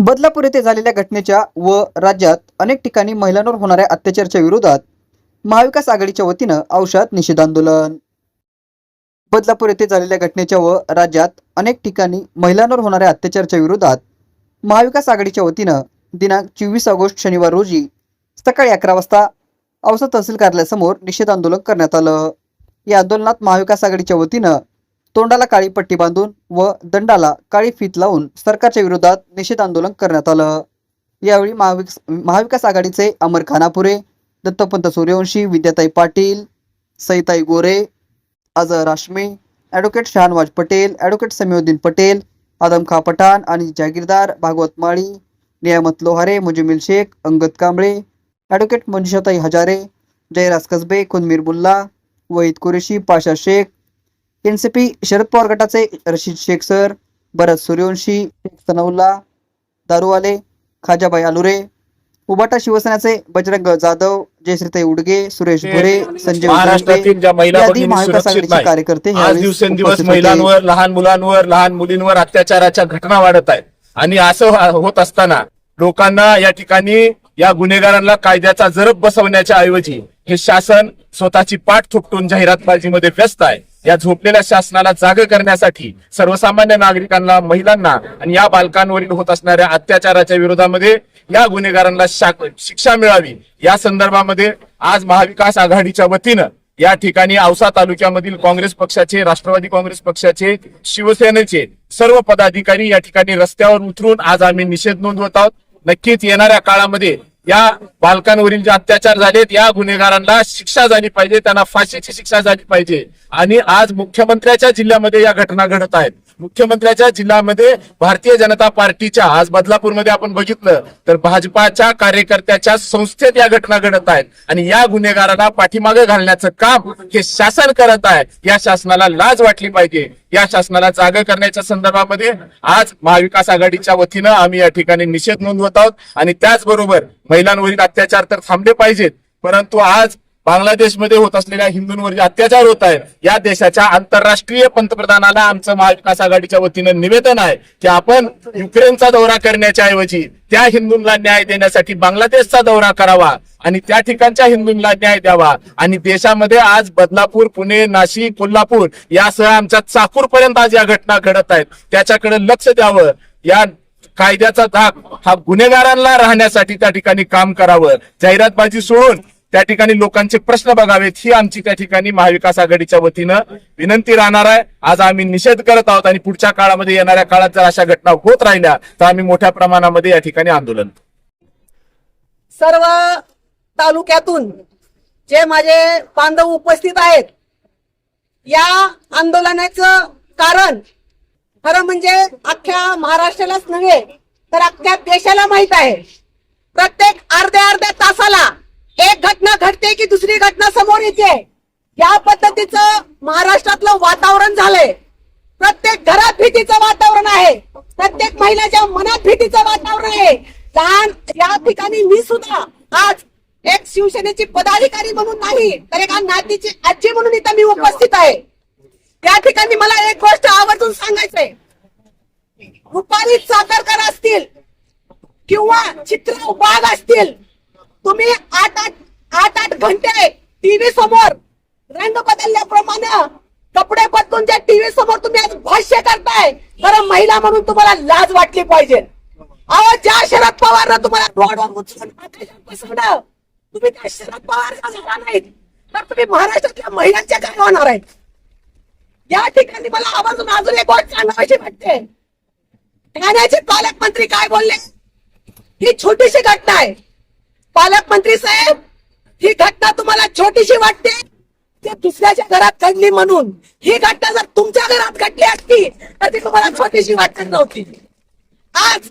बदलापूर येथे झालेल्या घटनेच्या व राज्यात अनेक ठिकाणी महिलांवर होणाऱ्या अत्याचाराच्या विरोधात महाविकास आघाडीच्या वतीनं औषध निषेध आंदोलन. बदलापूर येथे झालेल्या घटनेच्या व राज्यात अनेक ठिकाणी महिलांवर होणाऱ्या अत्याचाराच्या विरोधात महाविकास आघाडीच्या वतीनं दिनांक चोवीस ऑगस्ट शनिवार रोजी सकाळी अकरा वाजता औसा तहसील कार्यालयासमोर निषेध आंदोलन करण्यात आलं. या आंदोलनात महाविकास आघाडीच्या वतीनं तोंडाला काळी पट्टी बांधून व दंडाला काळी फीत लावून सरकारच्या विरोधात निषेध आंदोलन करण्यात आलं. यावेळी महाविकास महाविकास आघाडीचे अमर खानापुरे दत्तपंत सूर्यवंशी विद्याताई पाटील सईताई गोरे अजहर हाशमी ॲडव्होकेट शहानवाज पटेल ॲडव्होकेट समीउद्दीन पटेल आदम खा पठाण आणि Jagirdar Bhagwat Mali Niyamat Lohare Mujmil Shaikh Angad Kamble advocate Manjushatai Hazare Jayraj Kasbe Kunmir Mulla Wahid Qureshi Pasha Shaikh N C P Sharad Pawar गटाचे रशीद शेख सर भरत सूर्यवंशी शेख सनाउल्ला दारूवाले खाजाबाई आलुरे उबाटा शिवसेनेचे बजरंग जाधव जयश्रीताई उडगे सुरेश भुरे संजय महाविकास कार्यकर्ते आज दिवसेंदिवस. महिलांवर लहान मुलांवर लहान मुलींवर अत्याचाराच्या घटना वाढत आहेत. आणि असं होत असताना लोकांना या ठिकाणी या गुन्हेगारांना कायद्याचा जरब बसवण्याच्या ऐवजी हे शासन स्वतःची पाठ थोपटून जाहिरातबाजीमध्ये व्यस्त आहे. या झोपलेल्या शासनाला जाग करण्यासाठी सर्वसामान्य नागरिकांना महिलांना आणि या बालकांवरील होत असणाऱ्या अत्याचाराच्या विरोधामध्ये या गुन्हेगारांना शिक्षा मिळावी. या संदर्भामध्ये आज महाविकास आघाडीच्या वतीनं या ठिकाणी औसा तालुक्यामधील काँग्रेस पक्षाचे राष्ट्रवादी काँग्रेस पक्षाचे शिवसेनेचे सर्व पदाधिकारी या ठिकाणी रस्त्यावर उतरून आज आम्ही निषेध नोंदवत आहोत. नक्कीच येणाऱ्या काळामध्ये या बालकांवरील जे अत्याचार झालेत या गुन्हेगारांना शिक्षा झाली पाहिजे त्यांना फाशीची शिक्षा झाली पाहिजे. आणि आज मुख्यमंत्र्याच्या जिल्ह्यामध्ये या घटना घडत आहेत. मुख्यमंत्र्याच्या जिल्ह्यामध्ये भारतीय जनता पार्टीच्या आज बदलापूरमध्ये आपण बघितलं तर भाजपाच्या कार्यकर्त्याच्या संस्थेत या घटना घडत आहेत. आणि या गुन्हेगाराला पाठीमागे घालण्याचं काम हे शासन करत आहे. या शासनाला लाज वाटली पाहिजे. या शासनाला जागा करण्याच्या संदर्भामध्ये आज महाविकास आघाडीच्या वतीनं आम्ही या ठिकाणी निषेध नोंदवत आहोत. आणि त्याचबरोबर महिलांवरील अत्याचार तर थांबले पाहिजेत. परंतु आज बांगलादेशमध्ये होत असलेल्या हिंदूंवर जे अत्याचार होत आहेत या देशाच्या आंतरराष्ट्रीय पंतप्रधानाला आमचं महाविकास आघाडीच्या वतीनं निवेदन आहे की आपण युक्रेनचा दौरा करण्याच्या ऐवजी त्या हिंदूंना न्याय देण्यासाठी बांगलादेशचा दौरा करावा आणि त्या ठिकाणच्या हिंदूंना न्याय द्यावा. आणि देशामध्ये आज बदलापूर पुणे नाशिक कोल्हापूर यासह आमच्या चाकूर पर्यंत आज या घटना घडत आहेत. त्याच्याकडे लक्ष द्यावं. या कायद्याचा धाक हा गुन्हेगारांना राहण्यासाठी त्या ठिकाणी काम करावं. जाहिरातबाजी सोडून त्या ठिकाणी लोकांचे प्रश्न बघावेत ही आमची त्या ठिकाणी महाविकास आघाडीच्या वतीनं विनंती राहणार आहे. आज आम्ही निषेध करत आहोत आणि पुढच्या काळामध्ये येणाऱ्या काळात जर अशा घटना होत राहिल्या तर आम्ही मोठ्या प्रमाणामध्ये या ठिकाणी आंदोलन सर्व तालुक्यातून जे माझे बांधव उपस्थित आहेत या आंदोलनाचं कारण खरं म्हणजे अख्ख्या महाराष्ट्रालाच नव्हे तर अख्ख्या देशाला माहीत आहे. प्रत्येक अर्ध्या अर्ध्या तासाला एक घटना घडते की दुसरी घटना समोर येते. या पद्धतीचं महाराष्ट्रातलं वातावरण झालंय. प्रत्येक घरात भीतीचं वातावरण आहे. प्रत्येक महिलाच्या मनात भीतीचं वातावरण आहे. कारण या ठिकाणी मी सुद्धा आज एक शिवसेनेची पदाधिकारी म्हणून नाही तर एका नातीची आजी म्हणून इथं मी उपस्थित आहे. त्या ठिकाणी मला एक गोष्ट आवर्जून सांगायचंय. रुपाली चाकरकर असतील किंवा चित्र वाघ असतील तुम्ही आठ आठ आठ आठ घंटे टीव्ही समोर रंग बदलल्याप्रमाणे कपडे बदलून त्या टीव्ही समोर तुम्ही आज भाष्य करताय तर महिला म्हणून तुम्हाला लाज वाटली पाहिजे. अहो ज्या शरद पवारनं तुम्हाला रोडवर बसवलं तुम्ही त्या शरद पवार नाहीत. तर तुम्ही महाराष्ट्रातल्या महिलांच्या काय होणार आहेत. या ठिकाणी मला आवर्जून अजून एक गोष्ट सांगायची वाटते. ठाण्याचे पालकमंत्री काय बोलले? ही छोटीशी घटना आहे. पालकमंत्री साहेब ही घटना तुम्हाला छोटीशी वाटते? ते दुसऱ्याच्या घरात घडली म्हणून. ही घटना जर तुमच्या घरात घडली असती तर ती तुम्हाला छोटीशी वाटत नव्हती. आज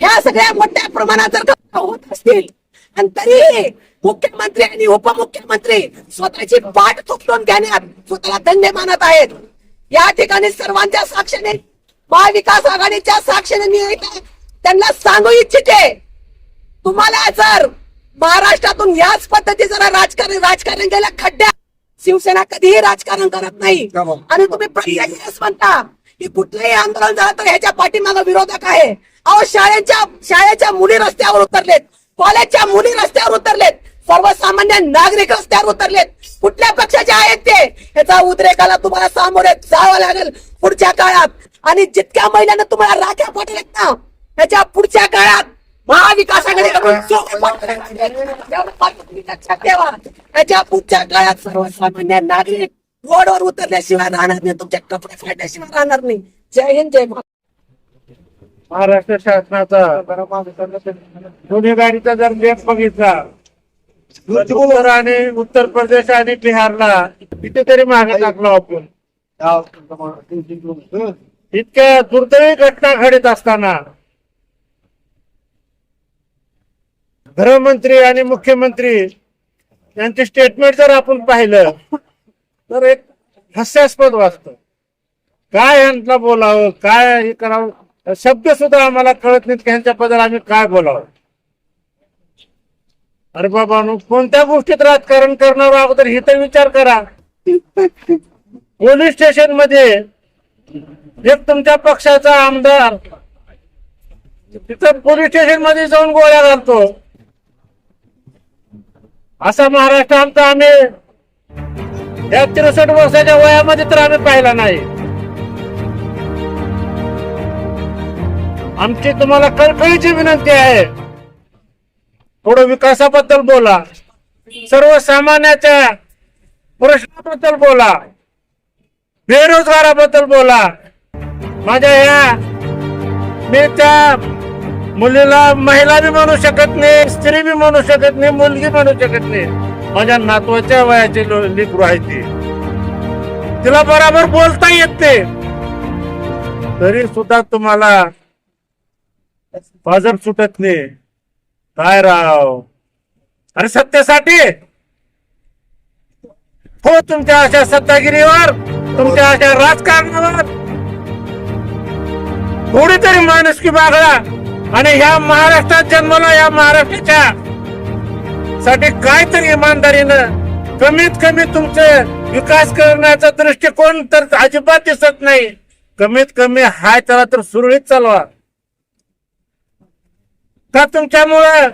ह्या सगळ्या मोठ्या प्रमाणात जर होत असतील आणि तरीही मुख्यमंत्री आणि उपमुख्यमंत्री स्वतःची पाठ थोपटून घेण्यात स्वतःला धन्य मानत आहेत. या ठिकाणी सर्वांच्या साक्षीने महाविकास आघाडीच्या साक्षीने मी त्यांना सांगू इच्छिते तुम्हाला जर महाराष्ट्रातून याच पद्धतीचं जर राजकारण राजकारण गेलं खड्ड्यात. शिवसेना कधीही राजकारण करत नाही. आणि तुम्ही म्हणता की कुठलंही आंदोलन झालं तर ह्याच्या पाठीमागं विरोधक आहे. अहो शाळेच्या शाळेच्या मुली रस्त्यावर उतरलेत. कॉलेजच्या मुली रस्त्यावर उतरलेत. सर्वसामान्य नागरिक रस्त्यावर उतरलेत. कुठल्या पक्षाचे आहेत ते? ह्याचा उद्रेकाला तुम्हाला सामोरे जावं लागेल पुढच्या काळात. आणि जितक्या महिलांना तुम्हाला राख्या पाठवल्यात ना ह्याच्या पुढच्या काळात महाविकास आघाडीकडून सोबत पाठवले एवढं मात्र तुम्ही लक्षात ठेवा याच्या पुढच्या काळात सर्वसामान्य नागरिक रोडवर उतरल्याशिवाय राहणार नाही तुमच्या कपडे फाडल्याशिवाय राहणार नाही. जय हिंद जय महाराष्ट्र महाराष्ट्र शासनाचा गुन्हेगारीचा जर लेख बघितला आणि उत्तर प्रदेश आणि बिहारला किती तरी मागे टाकलो आपण. इतक्या दुर्दैवी घटना घडत असताना गृहमंत्री आणि मुख्यमंत्री यांचे स्टेटमेंट जर आपण पाहिलं तर एक हास्यास्पद वाटतं काय यांना बोलावं काय हे करावं? शब्द सुद्धा आम्हाला कळत नाहीत की ह्यांच्या आम्ही काय बोलावं. अरे बाबा कोणत्या गोष्टीत राजकारण करणार अगोदर हे तर विचार करा. पोलीस स्टेशनमध्ये एक तुमच्या पक्षाचा आमदार तिथं पोलीस स्टेशनमध्ये जाऊन गोळ्या घालतो. असा महाराष्ट्र आमचा आम्ही या त्रेसष्ट वर्षाच्या वयामध्ये तर आम्ही पाहिला नाही. आमची तुम्हाला कळकळीची विनंती आहे. थोडं विकासाबद्दल बोला. सर्वसामान्याच्या प्रश्नाबद्दल बोला. बेरोजगाराबद्दल बोला. माझ्या ह्या मी त्या मुलीला महिला बी म्हणू शकत नाही स्त्री बी म्हणू शकत नाही मुलगी म्हणू शकत नाही. माझ्या नातवाच्या वयाची लो- लेकरू आहे ती. तिला बराबर बोलता येत नाही. तरी सुद्धा तुम्हाला बाजार सुटत नाही. काय राव? अरे सत्तेसाठी हो तुमच्या अशा सत्तागिरीवर तुमच्या अशा राजकारणावर. थोडी तरी माणुसकी बागळा आणि ह्या महाराष्ट्रात जन्मला या महाराष्ट्राच्या साठी काहीतरी इमानदारीनं कमीत कमी तुमचे विकास करण्याचा दृष्टिकोन तर अजिबात दिसत नाही. कमीत कमी हाय त्याला तर सुरळीत चालवा. का तुमच्यामुळं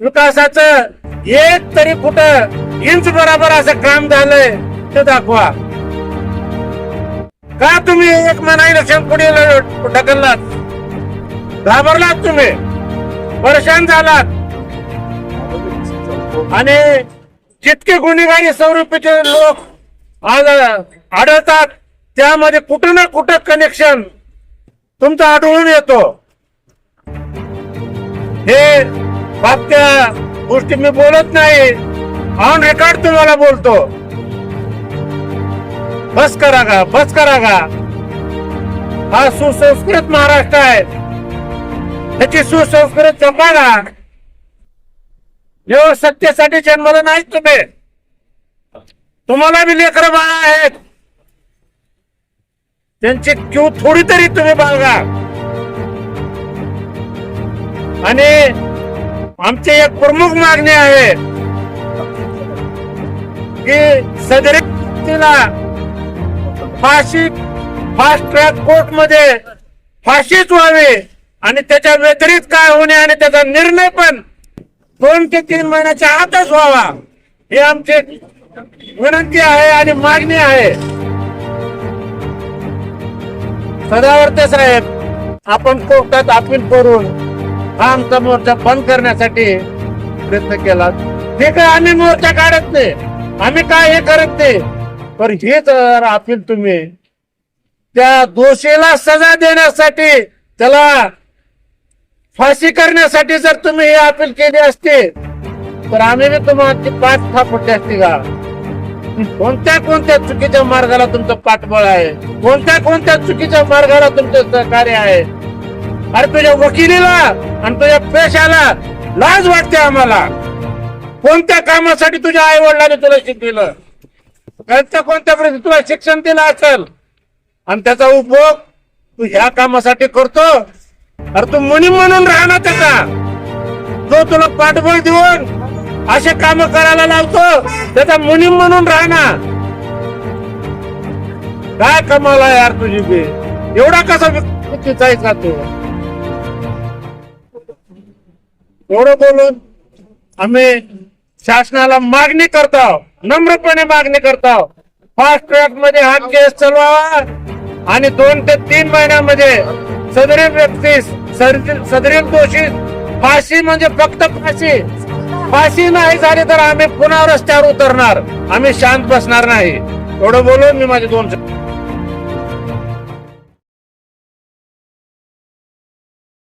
विकासाचं एक तरी कुठं इंच बराबर असं काम झालंय ते दाखवा. का तुम्ही एक मना लक्षण पुढे ढकललात? घाबरलात तुम्ही. परेशान झालात. आणि जितके गुन्हेगारी स्वरूपीचे लोक आज आढळतात त्यामध्ये कुठं ना कुठं कनेक्शन तुमचं आढळून येतो. हे बाबत्या गोष्टी मी बोलत नाही. ऑन रेकॉर्ड तुम्हाला बोलतो. बस करा का बस करा का हा सुसंस्कृत महाराष्ट्र आहे. त्याची सुसंस्कृत जपाना देव सत्तेसाठी जन्मलं नाही तुम्ही. तुम्हाला बी लेकर बाळा आहेत. त्यांची क्यू थोडी तरी तुम्ही बाळगा आणि आमची एक प्रमुख मागणी आहे की सदरीला फाशी फास्ट ट्रॅक कोर्टमध्ये फाशीच व्हावी. आणि त्याच्या व्यतिरिक्त काय होणे आणि त्याचा निर्णय पण दोन ते तीन महिन्याच्या आतच व्हावा. हे आमची विनंती आहे आणि मागणी आहे. सदावर्ते साहेब आपण कोर्टात अपील करून हा आमचा मोर्चा बंद करण्यासाठी प्रयत्न केला. ठीक आहे आम्ही मोर्चा काढत नाही. आम्ही काय हे करत नाही. पण हे जर अपील तुम्ही त्या दोषीला सजा देण्यासाठी त्याला फाशी करण्यासाठी जर तुम्ही हे अपील केली असते तर आम्ही बी तुम्हाला पाठ थापटली असती का? कोणत्या कोणत्या चुकीच्या मार्गाला तुमचं पाठबळ आहे? कोणत्या कोणत्या चुकीच्या मार्गाला तुमचं सहकार्य आहे? अरे तुझ्या वकिलीला आणि तुझ्या पेशाला लाज वाटते आम्हाला. कोणत्या कामासाठी तुझ्या आई वडिलांनी तुला शिकविलं कोणत्या कोणत्या परिस्थितीत तुला शिक्षण दिलं असेल? आणि त्याचा उपयोग तू ह्या कामासाठी करतो अरे तू मुनी म्हणून राहणार त्याचा जो तुला पाठबळ देऊन असे काम करायला लावतो त्याचा मुनीम म्हणून राहणार. काय कमावला यार तुझी बी. एवढा कसा विकृतीचा तू? एवढं बोलून आम्ही शासनाला मागणी करतो नम्रपणे मागणी करतो. फास्ट ट्रॅकमध्ये हा केस चालवावा आणि दोन ते तीन महिन्यामध्ये सदरी व्यक्तीस सदरील दोषी फाशी म्हणजे फक्त फाशी. फाशी नाही झाली तर आम्ही पुन्हा रस्त्यावर उतरणार. आम्ही शांत बसणार नाही. एवढं बोलून मी माझे दोन शब्द